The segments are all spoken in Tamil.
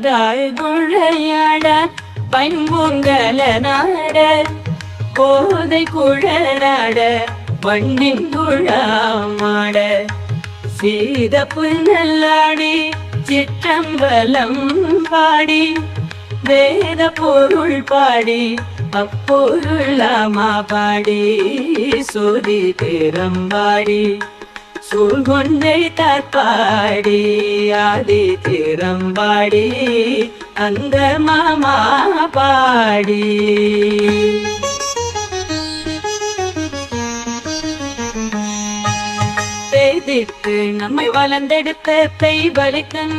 தாய் குழையாட பண்புங்கல நாட கோதை குழலாட பண்ணின் குழாமாட சீத புன்னல்லாடி சிற்றம்பலம் பாடி வேத பொருள் பாடி அப்பொருளாமா பாடி சுதி திறம்பாடி. சூழ்கொண்டை தற்பாடி ஆதி திறம்பாடி அந்த மாமா பாடி. பெய்திட்டு நம்மை வளர்ந்தெடுத்த பெய்வழிக்கன்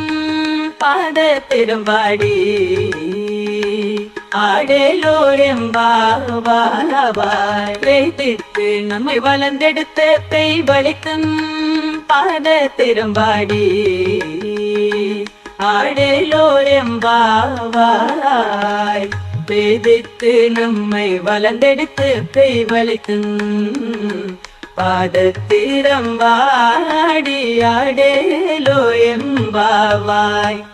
பாட திரும்பாடி ஆடலோரெம்பாவாய் பெய்திட்டு நம்மை வளர்ந்தெடுத்த பெய்வழிக்கன் பாத திரும்பாடி. ஆடலோரெம்பாவாய் பேதித்து நம்மை வளர்ந்தெடுத்து பெய்வழிக்கும் பாதத்திரம் வாடி ஆடேலோ எம்பாவாய்